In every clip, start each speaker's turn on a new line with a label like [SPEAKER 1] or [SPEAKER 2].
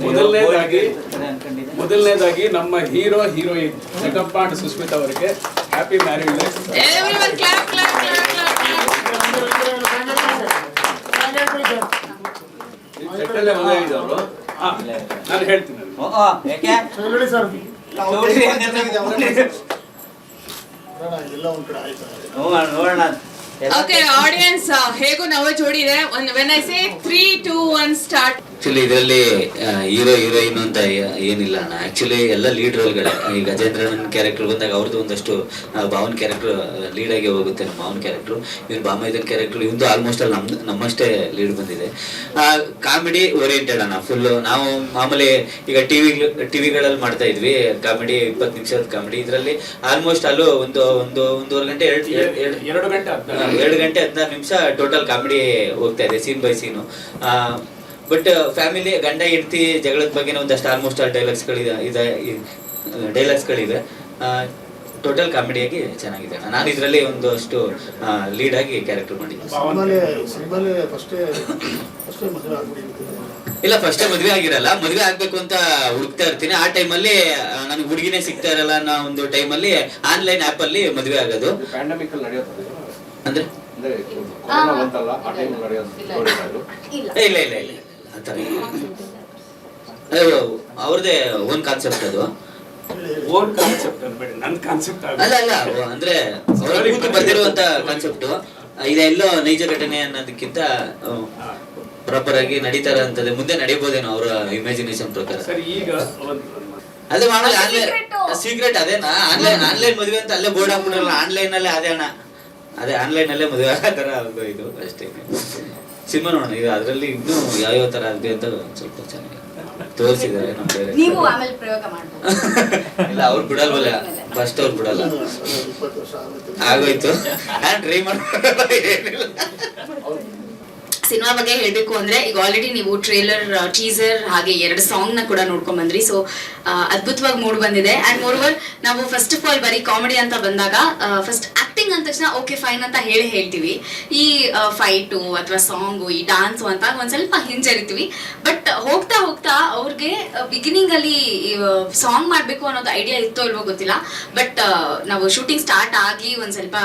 [SPEAKER 1] ಮೊದಲನೇದಾಗಿ ಮೊದಲನೇದಾಗಿ ನಮ್ಮ hero heroine Jagappa and Sushmita ಅವರಿಗೆ ಹ್ಯಾಪಿ ಮ್ಯಾರೇಜ್ ನಾನು ಹೇಳ್ತೀನಿ.
[SPEAKER 2] ನೋಡೋಣ
[SPEAKER 3] audience, uh, ಹೇಗೂ ನವ ಜೋಡಿ ಇದೆ. ಒಂದು when I say three two one start
[SPEAKER 4] actually ಇದರಲ್ಲಿ ಹೀರೋ ಹೀರೋಯಿನ್ ಅಂತ ಏನಿಲ್ಲ ಅಣ್ಣ. ಆಕ್ಚುಲಿ ಎಲ್ಲ ಲೀಡ್ ರೋಲ್ಗಳೇ ಈ ಗಜೇಂದ್ರನ್ ಕ್ಯಾರೆಕ್ಟರ್ ಬಂದಾಗ ಅವ್ರದ್ದು ಒಂದಷ್ಟು ಭಾವನ್ ಕ್ಯಾರೆಕ್ಟರ್ ಲೀಡ್ ಆಗಿ ಹೋಗುತ್ತೆ ನಮ್ಮ ಭಾವನ್ ಕ್ಯಾರೆಕ್ಟರ್ ಇವನ್ ಬಾಮೈದನ್ ಕ್ಯಾರೆಕ್ಟರ್ ಇವಂದು ಆಲ್ಮೋಸ್ಟ್ ಅಲ್ಲಿ ನಮ್ದು ನಮ್ಮಷ್ಟೇ ಲೀಡ್ ಬಂದಿದೆ. ಕಾಮಿಡಿ ಓರಿಯೆಂಟೆಡ್ ಅಣ್ಣ ಫುಲ್ ನಾವು ಮಾಮೂಲಿ ಈಗ ಟಿವಿ ಟಿವಿಗಳಲ್ಲಿ ಮಾಡ್ತಾ ಇದ್ವಿ. ಕಾಮಿಡಿ ಇಪ್ಪತ್ತು ನಿಮಿಷದ ಕಾಮಿಡಿ ಇದರಲ್ಲಿ ಆಲ್ಮೋಸ್ಟ್ ಅಲ್ಲೂ ಒಂದು ಒಂದು ಒಂದೂವರೆ ಗಂಟೆ ಎರಡು ಎರಡು
[SPEAKER 1] ಗಂಟೆ
[SPEAKER 4] ಎರಡು ಗಂಟೆ ಹದಿನಾರು ನಿಮಿಷ ಟೋಟಲ್ ಕಾಮಿಡಿ ಹೋಗ್ತಾ ಇದೆ scene by scene but family ಗಂಡ ಹೆಂಡತಿ ಜಗಳದ ಬಗ್ಗೆ ಒಂದಷ್ಟು ಆಲ್ಮೋಸ್ಟ್ ಆಲ್ ಡೈಲಾಗ್ಸ್ಗಳಿದೆ ಇದೆ ಡೈಲಾಗ್ಸ್ಗಳಿವೆ ಟೋಟಲ್ ಕಾಮಿಡಿಯಾಗಿ ಚೆನ್ನಾಗಿದೆ ನಾನು ಇದರಲ್ಲಿ ಒಂದಷ್ಟು ಲೀಡ್ ಆಗಿ ಕ್ಯಾರೆಕ್ಟರ್ ಮಾಡಿದ್ದೆ ಇಲ್ಲ ಫಸ್ಟ್ ಮದ್ವೆ ಆಗಿರಲ್ಲ. ಮದ್ವೆ ಆಗ್ಬೇಕು ಅಂತ ಹುಡುಕ್ತಾ ಇರ್ತೀನಿ. ಆ ಟೈಮಲ್ಲಿ ನನಗೆ ಹುಡುಗಿನೇ ಸಿಗ್ತಾ ಇರಲ್ಲ ಅನ್ನೋ ಒಂದು ಟೈಮಲ್ಲಿ ಆನ್ಲೈನ್ ಆಪ್ ಅಲ್ಲಿ ಮದ್ವೆ ಆಗೋದು.
[SPEAKER 1] ಪ್ಯಾಂಡಮಿಕ್ ಅಲ್ಲಿ ನಡೆಯೋದು
[SPEAKER 4] ಅಂದ್ರೆ? ಇಲ್ಲ. ಇಲ್ಲ ಇಲ್ಲ ಇಲ್ಲ. ಅದು ಅವ್ರದ್ದೇ ಓನ್ ಕಾನ್ಸೆಪ್ಟ್ ಅದು.
[SPEAKER 1] ಓನ್ ಕಾನ್ಸೆಪ್ಟ್ ಅನ್ಬೇಡಿ ನನ್ನ ಕಾನ್ಸೆಪ್ಟ್
[SPEAKER 4] ಅಲ್ಲ ಅಲ್ಲ ಅಂದ್ರೆ ಅವ್ರ ಕೂತು ಬರ್ದಿರುವಂತ ಕಾನ್ಸೆಪ್ಟ್ ಇದೆಲ್ಲೋ ನೈಜ ಘಟನೆ ಅನ್ನೋದಕ್ಕಿಂತ ಪ್ರಾಪರ್ ಆಗಿ ನಡೀತಾರ ಅಂತದೆ ಮುಂದೆ ನಡೀಬೋದೇನೋ ಅವರ ಇಮ್ಯಾಜಿನೇಷನ್ ಪ್ರಕಾರ.
[SPEAKER 1] ಸರಿ ಈಗ
[SPEAKER 4] ಅದೇ ಮಾಡಲ್ಲ ಆನ್ಲೈನ್ ಸೀಕ್ರೆಟ್ ಅದೇನಾ? ಆನ್ಲೈನ್ ಆನ್ಲೈನ್ ಮದುವೆ ಅಂತ ಅಲ್ಲೇ ಬೋರ್ಡ್ ಹಾಕ್ಬಿಡಲ್ಲ ಆನ್ಲೈನ್ ಅಲ್ಲೇ ಅದೇ ಅಣ್ಣ. ಅದೇ ಆನ್ಲೈನ್ ಅಲ್ಲೇ ಮದುವೆ ಆಗೋ ತರ ಒಂದು ಇದು ಅಷ್ಟೇ. ಸಿನಿಮಾ ನೋಡೋಣ. ಈಗ ಅದರಲ್ಲಿ ಇನ್ನೂ ಯಾವ್ಯಾವ ತರ ಆಗಿದೆ ಅಂತ ಒಂದ್ ಸ್ವಲ್ಪ ಚೆನ್ನಾಗಿ ತೋರಿಸಿದ್ದಾರೆ ನಮ್ಮ ಬೇರೆ
[SPEAKER 5] ನೀವು ಆಮೇಲೆ ಪ್ರಯೋಗ ಮಾಡ್ಬೋದು.
[SPEAKER 4] ಇಲ್ಲ ಅವ್ರು ಬಿಡಲ್ವಲ್ಲ. ಫಸ್ಟ್ ಅವ್ರು ಬಿಡಲ್ಲ. ಆಗೋಯ್ತು. ನಾನು ಟ್ರೈ ಏನಿಲ್ಲ
[SPEAKER 5] ಸಿನಿಮಾ ಬಗ್ಗೆ ಹೇಳಬೇಕು ಅಂದ್ರೆ ಈಗ ಆಲ್ರೆಡಿ ನೀವು ಟ್ರೇಲರ್ ಟೀಸರ್ ಹಾಗೆ ಎರಡು ಸಾಂಗ್ನ ಕೂಡ ನೋಡ್ಕೊಂಡ್ ಬಂದ್ರಿ. ಸೊ ಅದ್ಭುತವಾಗಿ ಮೂಡ್ ಬಂದಿದೆ. ಅಂಡ್ ಮೋರ್ವರ್ ನಾವು ಫಸ್ಟ್ ಆಫ್ ಆಲ್ ಬರೀ ಕಾಮಿಡಿ ಅಂತ ಬಂದಾಗ ಫಸ್ಟ್ ಆಕ್ಟಿಂಗ್ ಅಂದ ತಕ್ಷಣ ಓಕೆ ಫೈನ್ ಅಂತ ಹೇಳಿ ಹೇಳ್ತೀವಿ. ಈ ಫೈಟು ಅಥವಾ ಸಾಂಗು ಈ ಡಾನ್ಸು ಅಂತ ಒಂದ್ ಸ್ವಲ್ಪ ಹಿಂಜರಿತೀವಿ. ಬಟ್ ಹೋಗ್ತಾ ಹೋಗ್ತಾ ಅವ್ರಿಗೆ ಬಿಗಿನಿಂಗ್ ಅಲ್ಲಿ ಸಾಂಗ್ ಮಾಡ್ಬೇಕು ಅನ್ನೋದು ಐಡಿಯಾ ಇತ್ತೋ ಇಲ್ವೋ ಗೊತ್ತಿಲ್ಲ. ಬಟ್ ನಾವು ಶೂಟಿಂಗ್ ಸ್ಟಾರ್ಟ್ ಆಗಿ ಒಂದ್ ಸ್ವಲ್ಪ,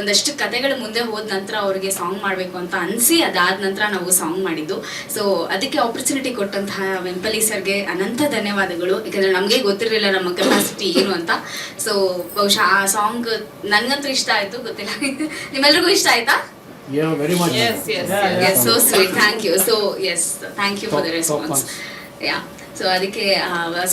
[SPEAKER 5] ಒಂದಷ್ಟು ಕತೆಗಳು ಮುಂದೆ ಹೋದ ನಂತರ ಅವ್ರಿಗೆ ಸಾಂಗ್ ಮಾಡಬೇಕು ಅಂತ ಅನಿಸಿ, ಅದಾದ ನಂತರ ನಾವು ಸಾಂಗ್ ಮಾಡಿದ್ದು. ಸೊ ಅದಕ್ಕೆ ಆಪರ್ಚುನಿಟಿ ಕೊಟ್ಟಂತಹ ವೆಂಪಲಿ ಸರ್ಗೆ ಅನಂತ ಧನ್ಯವಾದಗಳು. ಯಾಕಂದ್ರೆ ನಮಗೆ ಗೊತ್ತಿರಲಿಲ್ಲ ನಮ್ಮ ಕೆಪಾಸಿಟಿ ಏನು ಅಂತ. ಸೊ ಬಹುಶಃ ಆ ಸಾಂಗ್ ನನಗಂತೂ ಆಯ್ತು ಗೊತ್ತಿಲ್ಲ. ನಿಮ್ಮೆಲ್ರಿಗೂ ಇಷ್ಟ ಆಯ್ತಾ?
[SPEAKER 6] Very much
[SPEAKER 3] yes yes
[SPEAKER 5] so sweet thank you so yes thank you for the response yeah so ಅದಕ್ಕೆ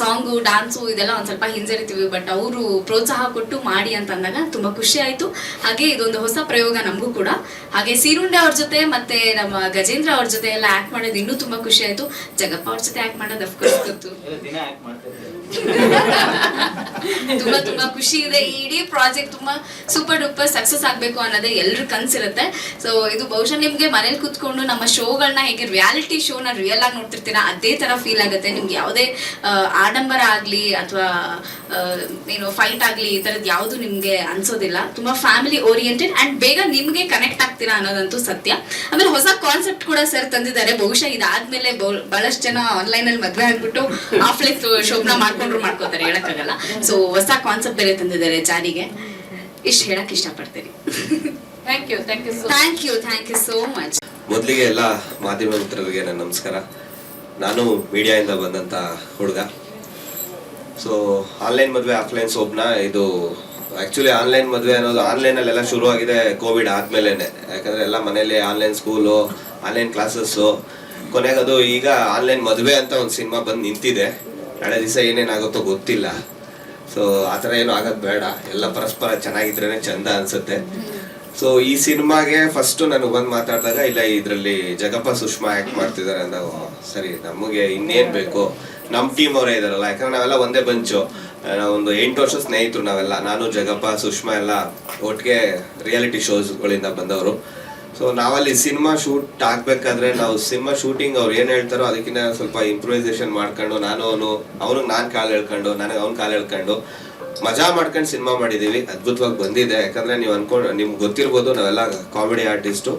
[SPEAKER 5] ಸಾಂಗು ಡಾನ್ಸು ಇದೆಲ್ಲ ಒಂದು ಸ್ವಲ್ಪ ಹಿಂಜರಿತೀವಿ ಬಟ್ ಅವರು ಪ್ರೋತ್ಸಾಹ ಕೊಟ್ಟು ಮಾಡಿ ಅಂತ ಅಂದಾಗ ತುಂಬಾ ಖುಷಿ ಆಯ್ತು. ಹಾಗೆ ಇದೊಂದು ಹೊಸ ಪ್ರಯೋಗ ನಮಗೂ ಕೂಡ. ಹಾಗೆ ಸೀರುಂಡೆ ಅವ್ರ ಜೊತೆ ಮತ್ತೆ ನಮ್ಮ ಗಜೇಂದ್ರ ಅವ್ರ ಜೊತೆ ಎಲ್ಲ ಆಕ್ಟ್ ಮಾಡೋದು ಇನ್ನೂ ತುಂಬಾ ಖುಷಿ ಆಯ್ತು. ಜಗಪ್ಪ ಅವ್ರ ಜೊತೆ ಆಕ್ಟ್ ಮಾಡೋದು ಅಫ್ಕೋರ್ಸ್ ಗೊತ್ತು.
[SPEAKER 4] ದಿನ ಆಕ್ಟ್ ಮಾಡ್ತಾರೆ
[SPEAKER 5] ತುಂಬಾ ತುಂಬಾ ಖುಷಿ ಇದೆ. ಈ ಇಡೀ ಪ್ರಾಜೆಕ್ಟ್ ತುಂಬಾ ಸೂಪರ್ ಡೂಪರ್ ಸಕ್ಸಸ್ ಆಗ್ಬೇಕು ಅನ್ನೋದೇ ಎಲ್ರ ಕನ್ಸಿರುತ್ತೆ. ಸೊ ಇದು ಬಹುಶಃ ನಿಮ್ಗೆ ಮನೇಲಿ ಕುತ್ಕೊಂಡು ನಮ್ಮ ಶೋಗಳನ್ನ ಹೇಗೆ ರಿಯಾಲಿಟಿ ಶೋನ ರಿಯಲ್ ಆಗಿ ನೋಡ್ತಿರ್ತೀರಾ, ಅದೇ ತರ ಫೀಲ್ ಆಗುತ್ತೆ. ನಿಮ್ಗೆ ಯಾವುದೇ ಆಡಂಬರ ಆಗ್ಲಿ ಅಥವಾ ಏನು ಫೈಟ್ ಆಗ್ಲಿ ಈ ತರದ್ ಯಾವುದು ನಿಮ್ಗೆ ಅನ್ಸೋದಿಲ್ಲ. ತುಂಬಾ ಫ್ಯಾಮಿಲಿ ಓರಿಯೆಂಟೆಡ್ ಅಂಡ್ ಬೇಗ ನಿಮ್ಗೆ ಕನೆಕ್ಟ್ ಆಗ್ತೀರಾ ಅನ್ನೋದಂತೂ ಸತ್ಯ. ಆಮೇಲೆ ಹೊಸ ಕಾನ್ಸೆಪ್ಟ್ ಕೂಡ ಸರ್ ತಂದಿದ್ದಾರೆ. ಬಹುಶಃ ಇದಾದ್ಮೇಲೆ ಬಹು- ಬಹಳಷ್ಟು ಜನ ಆನ್ಲೈನ್ ಅಲ್ಲಿ ಮದ್ವೆ ಆಗ್ಬಿಟ್ಟು ಆಫ್ಲೈನ್ ಶೋಪ್ನ ಮಾಡ್ಕೊಂಡ್ರು ಮಾಡ್ಕೋತಾರೆ ಹೇಳಕ್ಕಾಗಲ್ಲ. ಸೊ ಹೊಸ ಕಾನ್ಸೆಪ್ಟ್ ಬೇರೆ ತಂದಿದ್ದಾರೆ ಜಾರಿಗೆ. ಇಷ್ಟು ಹೇಳಕ್ ಇಷ್ಟಪಡ್ತೀನಿ.
[SPEAKER 3] Thank you thank you so
[SPEAKER 5] thank you thank you so much
[SPEAKER 7] ಮೊದಲಿಗೆ ಎಲ್ಲ ಮಾಧ್ಯಮ ಮಿತ್ರರಿಗೆ ನನ್ನ ನಮಸ್ಕಾರ. ನಾನು ಮೀಡಿಯಾಯಿಂದ ಬಂದಂತ ಹುಡುಗ. ಸೊ ಆನ್ಲೈನ್ ಮದುವೆ ಆಫ್ಲೈನ್ ಸೋಪ್ನ ಇದು ಆ್ಯಕ್ಚುಲಿ ಆನ್ಲೈನ್ ಮದುವೆ ಅನ್ನೋದು ಆನ್ಲೈನಲ್ಲೆಲ್ಲ ಶುರು ಆಗಿದೆ ಕೋವಿಡ್ ಆದಮೇಲೆ ಯಾಕಂದರೆ ಎಲ್ಲ ಮನೆಯಲ್ಲಿ ಆನ್ಲೈನ್ ಸ್ಕೂಲು ಆನ್ಲೈನ್ ಕ್ಲಾಸಸ್ಸು ಕೊನೆಗದು ಅದು ಈಗ ಆನ್ಲೈನ್ ಮದುವೆ ಅಂತ ಒಂದು ಸಿನಿಮಾ ಬಂದು ನಿಂತಿದೆ. ನಾಳೆ ದಿವಸ ಏನೇನಾಗುತ್ತೋ ಗೊತ್ತಿಲ್ಲ. ಸೊ ಆ ಥರ ಏನು ಆಗೋದು ಬೇಡ. ಎಲ್ಲ ಪರಸ್ಪರ ಚೆನ್ನಾಗಿದ್ರೇ ಚಂದ ಅನ್ಸುತ್ತೆ. ಸೊ ಈ ಸಿನಿಮಾಗೆ ಫಸ್ಟು ನಾನು ಬಂದು ಮಾತಾಡಿದಾಗ, ಇಲ್ಲ, ಇದರಲ್ಲಿ ಜಗಪ್ಪ ಸುಷ್ಮಾ ಆ್ಯಕ್ಟ್ ಮಾಡ್ತಿದ್ದಾರೆ ಅಂದಾಗ ಸರಿ, ನಮಗೆ ಇನ್ನೇನು ಬೇಕು? ನಮ್ಮ ಟೀಮ್ ಅವರೇ ಇದಾರಲ್ಲ, ಯಾಕಂದ್ರೆ ನಾವೆಲ್ಲ ಒಂದೇ ಬಂಚು ಒಂದು ಎಂಟು ವರ್ಷ ಸ್ನೇಹಿತರು ನಾವೆಲ್ಲ. ನಾನು, ಜಗಪ್ಪ, ಸುಷ್ಮಾ ಎಲ್ಲ ಒಟ್ಟಿಗೆ ರಿಯಾಲಿಟಿ ಶೋಸ್ಗಳಿಂದ ಬಂದವರು. ಸೊ ನಾವಲ್ಲಿ ಸಿನಿಮಾ ಶೂಟ್ ಆಗ್ಬೇಕಾದ್ರೆ ನಾವು ಸಿನಿಮಾ ಶೂಟಿಂಗ್ ಅವ್ರು ಏನು ಹೇಳ್ತಾರೋ ಅದಕ್ಕಿಂತ ಸ್ವಲ್ಪ ಇಂಪ್ರೂವೈಸೇಷನ್ ಮಾಡ್ಕೊಂಡು ನಾನು ಅವನು ಅವನಿಗೆ ನಾನು ಕಾಲು ಹೇಳ್ಕೊಂಡು ನನಗೆ ಅವ್ನ ಕಾಲು ಹೇಳ್ಕೊಂಡು ಮಜಾ ಮಾಡ್ಕೊಂಡು ಸಿನಿಮಾ ಮಾಡಿದೀವಿ. ಅದ್ಭುತವಾಗಿ ಬಂದಿದೆ. ಯಾಕಂದ್ರೆ ನೀವು ಅನ್ಕೊಂಡು ನಿಮ್ಗೆ ಗೊತ್ತಿರ್ಬೋದು ನಾವೆಲ್ಲ ಕಾಮಿಡಿ ಆರ್ಟಿಸ್ಟು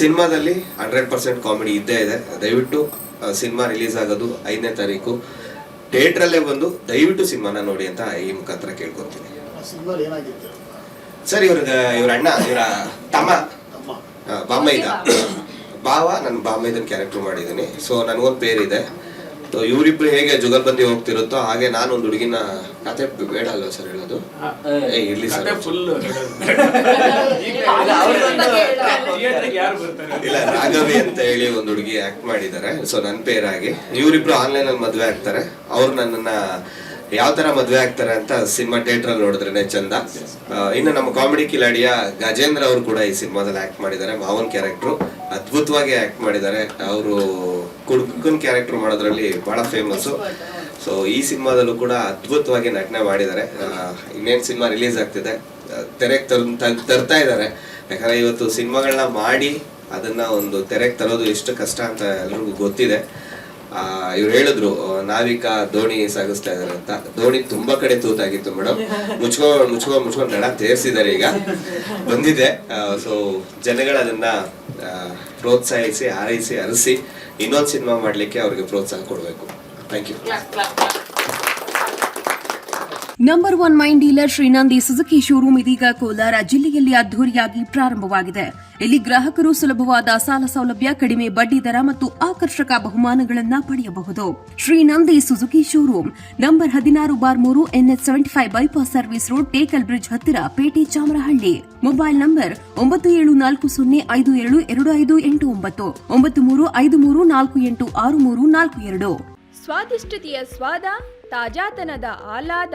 [SPEAKER 7] ಸಿನಿಮಾದಲ್ಲಿ ಹಂಡ್ರೆಡ್ ಪರ್ಸೆಂಟ್ ಕಾಮಿಡಿ ಇದ್ದೇ ಇದೆ. ದಯವಿಟ್ಟು ಸಿನಿಮಾ ರಿಲೀಸ್ ಆಗೋದು ಐದನೇ ತಾರೀಕು. ಥಿಯೇಟ್ರಲ್ಲೇ ಬಂದು ದಯವಿಟ್ಟು ಸಿನಿಮಾನ ನೋಡಿ ಅಂತ ಈ ಮುಖಾಂತರ ಕೇಳ್ಕೊತೀನಿ. ಸರ್ ಇವ್ರಿಗೆ ಇವ್ರ ಅಣ್ಣ ಇವರ ತಮ್ಮ. ಬಾಮೈದ ಭಾವ ನಾನು ಬಾಮೈದನ್ ಕ್ಯಾರೆಕ್ಟರ್ ಮಾಡಿದ್ದೀನಿ ಸೊ ನನಗೊಂದು ಇದೆ ಸೊ ಇವರಿಬ್ರು ಹೇಗೆ ಜುಗಲ್ಬಂದಿ ಹೋಗ್ತಿರುತ್ತೋ ಹಾಗೆ ನಾನು ಒಂದು ಹುಡುಗಿನ ಕತೆ ಬೇಡ ಅಲ್ವಾ ಸರ್ ಹೇಳೋದು? ಏ ಇರ್ಲಿ ಸರ್
[SPEAKER 1] ಫುಲ್ ಯಾರು ಬರ್ತಾರೆ?
[SPEAKER 7] ಇಲ್ಲ ರಾಘವಿ ಅಂತ ಹೇಳಿ ಒಂದು ಹುಡುಗಿ ಆಕ್ಟ್ ಮಾಡಿದ್ದಾರೆ. ಸೊ ನನ್ನ ಪೇರಾಗಿ. ಇವರಿಬ್ರು ಆನ್ಲೈನ್ ಅಲ್ಲಿ ಮದುವೆ ಆಗ್ತಾರೆ. ಅವ್ರು ನನ್ನನ್ನ ಯಾವ ತರ ಮದ್ವೆ ಆಗ್ತಾರೆ ಅಂತ ಸಿನಿಮಾ ಥಿಯೇಟರ್ ಅಲ್ಲಿ ನೋಡಿದ್ರೇನೆ ಚಂದ. ಇನ್ನು ನಮ್ಮ ಕಾಮಿಡಿ ಕಿಲಾಡಿಯ ಗಜೇಂದ್ರ ಅವರು ಕೂಡ ಈ ಸಿನಿಮಾದಲ್ಲಿ ಆಕ್ಟ್ ಮಾಡಿದ್ದಾರೆ, ಮಾವನ್ ಕ್ಯಾರೆಕ್ಟ್ರು ಅದ್ಭುತವಾಗಿ ಆಕ್ಟ್ ಮಾಡಿದ್ದಾರೆ. ಅವರು ಕುಡುಕನ್ ಕ್ಯಾರೆಕ್ಟರ್ ಮಾಡೋದ್ರಲ್ಲಿ ಬಹಳ ಫೇಮಸ್ ಸೊ ಈ ಸಿನಿಮಾದಲ್ಲೂ ಕೂಡ ಅದ್ಭುತವಾಗಿ ನಟನೆ ಮಾಡಿದ್ದಾರೆ. ಇನ್ನೇನು ಸಿನಿಮಾ ರಿಲೀಸ್ ಆಗ್ತಿದೆ. ತೆರೆಗೆ ತರ್, ತರ್ತಾ ಇದ್ದಾರೆ. ಯಾಕಂದ್ರೆ ಇವತ್ತು ಸಿನಿಮಾಗಳನ್ನ ಮಾಡಿ ಅದನ್ನ ಒಂದು ತೆರೆಗೆ ತರೋದು ಎಷ್ಟು ಕಷ್ಟ ಅಂತ ಎಲ್ರಿಗೂ ಗೊತ್ತಿದೆ. ಇವ್ರು ಹೇಳಿದ್ರು ನಾವಿಕ ದೋಣಿ ಸಾಗಿಸ್ತಾ ಇದಾರೆ ಅಂತ. ದೋಣಿ ತುಂಬಾ ಕಡೆ ತೂತಾಗಿತ್ತು ಮೇಡಮ್. ಮುಚ್ಕೋ ಮುಚ್ಕೋ ಮುಚ್ಕೊಂಡ್ ನಡ ತೇರ್ಸಿದ್ದಾರೆ ಈಗ. ಬಂದಿದೆ. ಸೊ ಜನಗಳು ಅದನ್ನ ಆ, ಪ್ರೋತ್ಸಾಹಿಸಿ ಹಾರೈಸಿ ಅರಸಿ ಇನ್ನೊಂದು ಸಿನಿಮಾ ಮಾಡ್ಲಿಕ್ಕೆ ಅವ್ರಿಗೆ ಪ್ರೋತ್ಸಾಹ ಕೊಡಬೇಕು. Thank you
[SPEAKER 8] number one main dealer Srinandi Suzuki showroom ಇದೀಗ ಕೋಲಾರ ಜಿಲ್ಲೆಯಲ್ಲಿ ಅದ್ದೂರಿಯಾಗಿ ಪ್ರಾರಂಭವಾಗಿದೆ. ಇಲ್ಲಿ ಗ್ರಾಹಕರು ಸುಲಭವಾದ ಸಾಲ ಸೌಲಭ್ಯ, ಕಡಿಮೆ ಬಡ್ಡಿ ದರ ಮತ್ತು ಆಕರ್ಷಕ ಬಹುಮಾನಗಳನ್ನು ಪಡೆಯಬಹುದು. ಶ್ರೀನಂದಿ ಸುಜುಕಿ ಶೋರೂಮ್ ನಂಬರ್ ಹದಿನಾರು ಬಾರ್ ಮೂರು NH seventy five bypass service road Tekal bridge ಹತ್ತಿರ, ಪೇಟೆ ಚಾಮರಹಳ್ಳಿ. ಮೊಬೈಲ್ ನಂಬರ್ ಒಂಬತ್ತು ಏಳು ನಾಲ್ಕು ಸೊನ್ನೆ ಐದು ಏಳು ಎರಡು ಐದು ಎಂಟು ಒಂಬತ್ತು ಒಂಬತ್ತು ಮೂರು ಐದು ಮೂರು ನಾಲ್ಕು ಎಂಟು ಆರು ಮೂರು ನಾಲ್ಕು ಎರಡು.
[SPEAKER 9] ಸ್ವಾದಿಷ್ಟತೆಯ ಸ್ವಾದ, ತಾಜಾತನದ ಆಹ್ಲಾದ.